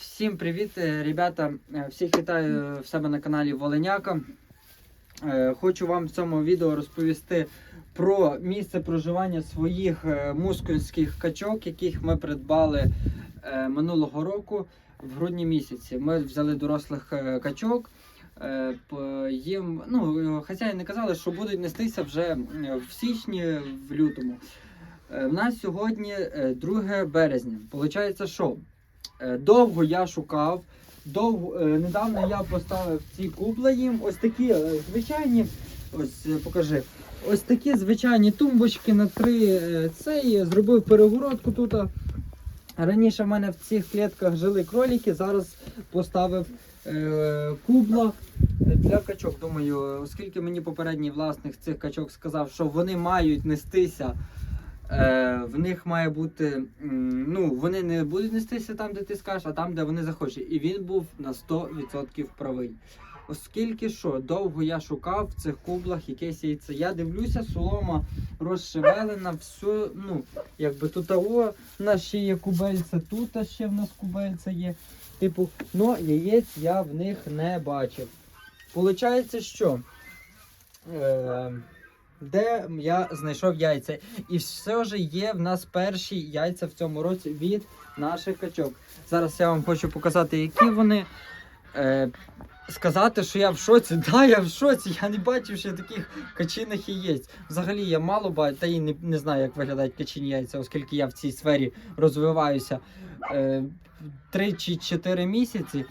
Всім привіт, е, ребята! Е, Всіх вітаю в себе на каналі Воленяка. Е, Хочу вам в цьому відео розповісти про місце проживання своїх мускульських качок, яких ми придбали минулого року в грудні місяці. Ми взяли дорослих качок. Їм ну, хазяїни казали, що будуть нестися вже в січні, в лютому. В нас сьогодні е, 2 березня. Получається, що Довго я шукав. Довго, е, недавно я поставив ці кубла їм. Ось такі е, звичайні. Ось е, покажи. Ось такі звичайні тумбочки на три е, цей. Зробив перегородку тут. Раніше в мене в цих клітках жили кролики, зараз поставив е, кубла для качок. Думаю, оскільки мені попередній власник цих качок сказав, що вони мають нестися Е, в них має бути, ну, вони не будуть нестися там, де ти скажеш, а там, де вони захочуть. І він був на 100% правий. Оскільки що, довго я шукав в цих кублах якесь яйце. Я дивлюся, солома розшевелена, все, ну, якби тут о, у нас ще є кубельце, тут ще в нас кубельце є. Типу, но яєць я в них не бачив. Получається, що. Е, де я знайшов яйця. І все ж є в нас перші яйця в цьому році від наших качок. Зараз я вам хочу показати, які вони. Е, сказати, що я в шоці. Да, я в шоці. Я не бачив ще таких качиних яєць. Взагалі я мало бачу, та і не, не знаю, як виглядають качині яйця, оскільки я в цій сфері розвиваюся е, 3 чи 4 місяці.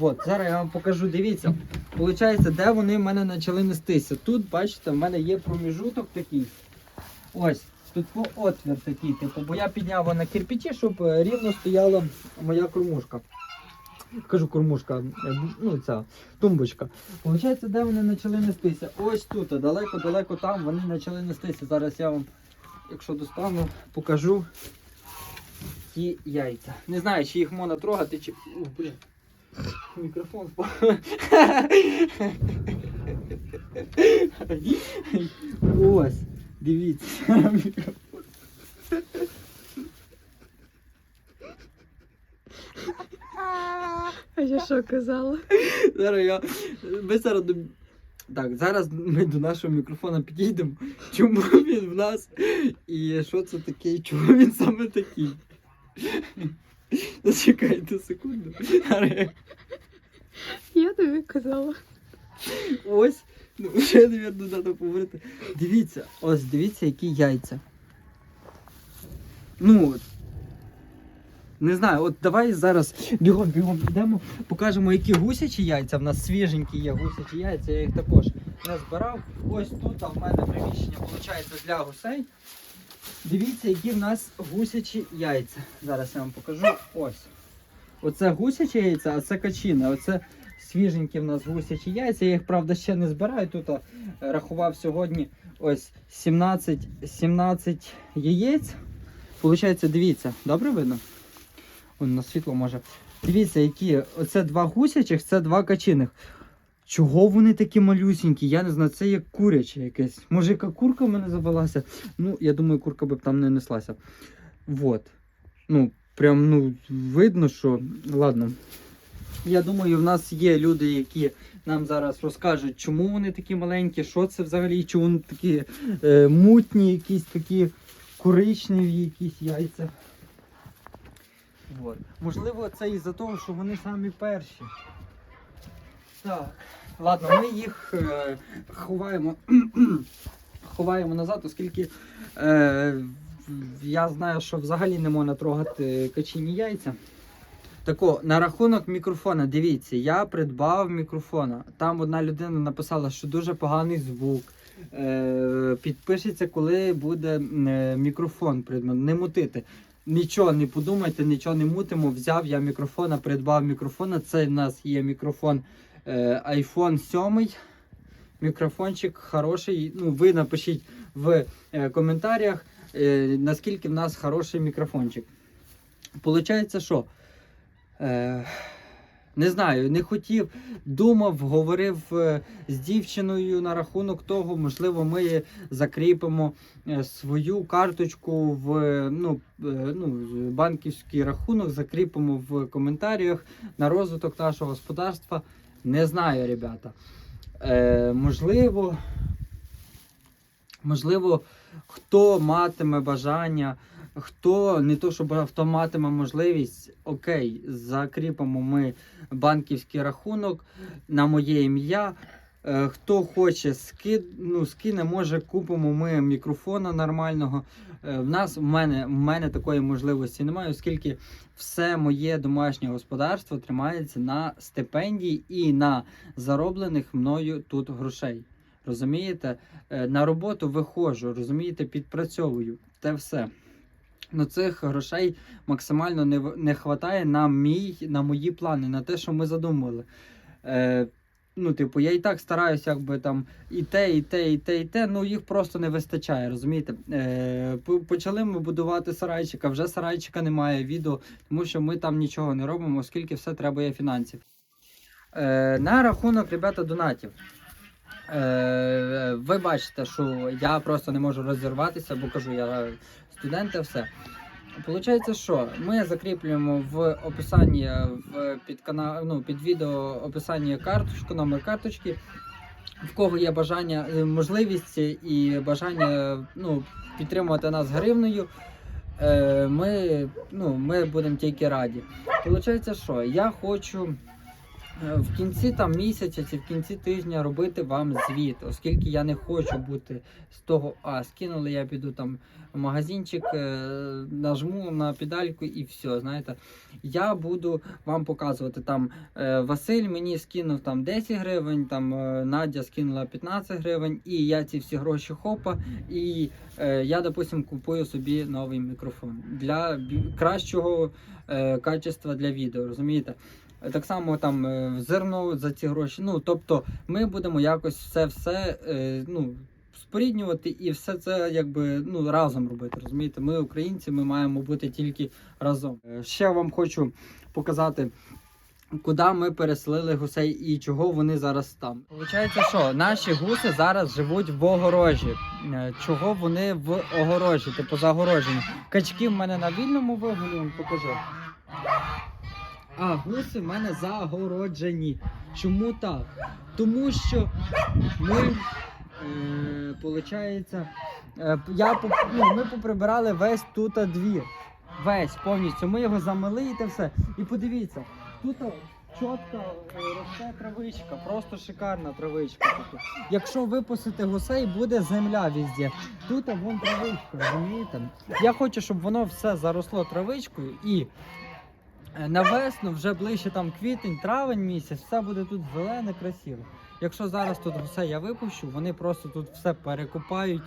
От, зараз я вам покажу, дивіться. Получається, де вони в мене почали нестися. Тут, бачите, в мене є проміжуток такий. Ось, тут отвір такий, типу, бо я підняв на кирпичі, щоб е, рівно стояла моя кормушка. Кажу кормушка, е, ну ця тумбочка. Получається, де вони почали нестися? Ось тут, далеко-далеко там вони почали нестися. Зараз я вам, якщо достану, покажу ті яйця. Не знаю, чи їх можна трогати, чи. Ух, блін. Мікрофон впав. Ось, дивіться. Мікрофон. А я що казала? Зараз я. Ми зараз до. Так, зараз ми до нашого мікрофона підійдемо. Чому він в нас? І що це таке? і Чому він саме такий? Зачекайте секунду. Я тобі казала. Ось. Ну, вже, мабуть, треба поговорити. Дивіться, ось дивіться, які яйця. Ну. от. Не знаю, от давай зараз бігом, бігом підемо, покажемо, які гусячі яйця. В нас свіженькі є гусячі яйця, я їх також не збирав. Ось тут а в мене приміщення виходить для гусей. Дивіться, які в нас гусячі яйця. Зараз я вам покажу. Ось. Оце гусячі яйця, а це качина. Оце свіженькі в нас гусячі яйця. Я їх, правда, ще не збираю. Тут а, рахував сьогодні ось 17, 17 яєць. Получається, дивіться, добре видно? Вон на світло може. Дивіться, які. Оце два гусячих, це два качиних. Чого вони такі малюсінькі? Я не знаю, це як куряче якесь. Може, яка курка в мене завелася? Ну, я думаю, курка би б там не неслася. Вот. Ну, прям, ну, видно, що. Ладно. Я думаю, в нас є люди, які нам зараз розкажуть, чому вони такі маленькі, що це взагалі, чому вони такі е, мутні, якісь такі коричневі якісь яйця. Вот. Можливо, це із-за того, що вони самі перші. Так. Ладно, ми їх е, ховаємо, ховаємо назад, оскільки е, я знаю, що взагалі не можна трогати качині яйця. Тако, на рахунок мікрофона, дивіться, я придбав мікрофона. Там одна людина написала, що дуже поганий звук. Е, підпишеться, коли буде е, мікрофон придбаний. Не мутити. Нічого не подумайте, нічого не мутимо. Взяв я мікрофона, придбав мікрофона. Це в нас є мікрофон е, iPhone 7. Мікрофончик хороший. Ну, ви напишіть в е, коментарях, е, наскільки в нас хороший мікрофончик. Получається, що? Е, Не знаю, не хотів, думав, говорив е, з дівчиною на рахунок того, можливо, ми закріпимо е, свою карточку в е, ну, ну, банківський рахунок, закріпимо в коментарях на розвиток нашого господарства. Не знаю, ребята. Е, можливо, можливо, хто матиме бажання, хто не то, щоб хто матиме можливість, окей, закріпимо ми банківський рахунок на моє ім'я. Е, Хто хоче, ски, ну, скине, може, купимо ми мікрофона нормального. Е, В нас в мене, в мене такої можливості немає, оскільки все моє домашнє господарство тримається на стипендії і на зароблених мною тут грошей. Розумієте? Е, На роботу виходжу, розумієте, підпрацьовую. Те все. Ну, цих грошей максимально не, не вистачає на, мій, на мої плани, на те, що ми задумали. Е, ну, типу, я і так стараюся, якби там і те, і те, і те, і те. Ну їх просто не вистачає, розумієте? Е, почали ми будувати сарайчика, вже сарайчика немає відео, тому що ми там нічого не робимо, оскільки все требує фінансів. Е, на рахунок, ребята, донатів. Е, ви бачите, що я просто не можу розірватися, бо кажу, я студент і все. Получається, що ми закріплюємо в описанні в під кана... ну, під відео описанні карточку, номер карточки. В кого є бажання, е, можливість і бажання ну, підтримувати нас гривнею, е, ми, ну, ми будемо тільки раді. Получається, що я хочу е, в кінці там місяця чи в кінці тижня робити вам звіт, оскільки я не хочу бути з того, а скинули, я піду там в магазинчик, е, нажму на педальку і все. Знаєте, я буду вам показувати там. е, Василь мені скинув там 10 гривень, там е, Надя скинула 15 гривень, і я ці всі гроші хопа. І е, я, допустим, купую собі новий мікрофон для кращого е, качества для відео, розумієте? Так само там е, зерно за ці гроші. Ну, тобто, ми будемо якось все все ну, споріднювати і все це якби ну, разом робити. Розумієте? Ми українці, ми маємо бути тільки разом. Е, Ще вам хочу показати. Куди ми переселили гусей і чого вони зараз там? Получається, що наші гуси зараз живуть в огорожі. Е, Чого вони в огорожі, типу загорожені? Качки в мене на вільному вигулі, покажу. А гуси в мене загороджені. Чому так? Тому що ми, е, е, я, ну, ми поприбирали весь тут двір. Весь повністю. Ми його замили і те все. І подивіться, тут чітко е, росте травичка, просто шикарна травичка. Якщо випустити гусей, буде земля везде. Тут вон травичка, розумієте? Я хочу, щоб воно все заросло травичкою і на весну, вже ближче там квітень, травень місяць, все буде тут зелене, красиве. Якщо зараз тут гусей я випущу, вони просто тут все перекопають,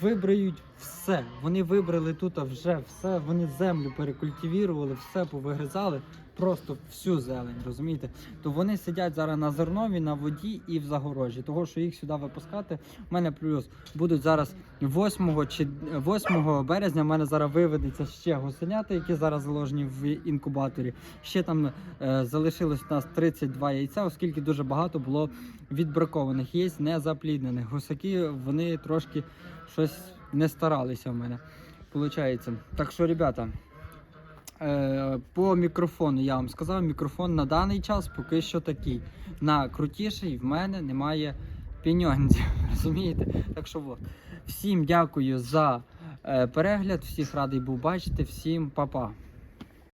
вибриють все. Вони вибрали тут вже все, вони землю перекультивірували, все повигризали, просто всю зелень, розумієте? То вони сидять зараз на зернові, на воді і в загорожі. Того, що їх сюди випускати, в мене плюс будуть зараз 8 чи 8 березня. в мене зараз виведеться ще гусенята, які зараз заложені в інкубаторі. Ще там е, залишилось у нас 32 яйця, оскільки дуже багато було відбракованих яєць, незапліднених. Гусаки вони трошки щось не старалися в мене. Получається. Так що, ребята. Е, по мікрофону я вам сказав, мікрофон на даний час поки що такий. На крутіший в мене немає піньонзів. Розумієте? Так що от. Всім дякую за е, перегляд, всіх радий був бачити, всім па-па.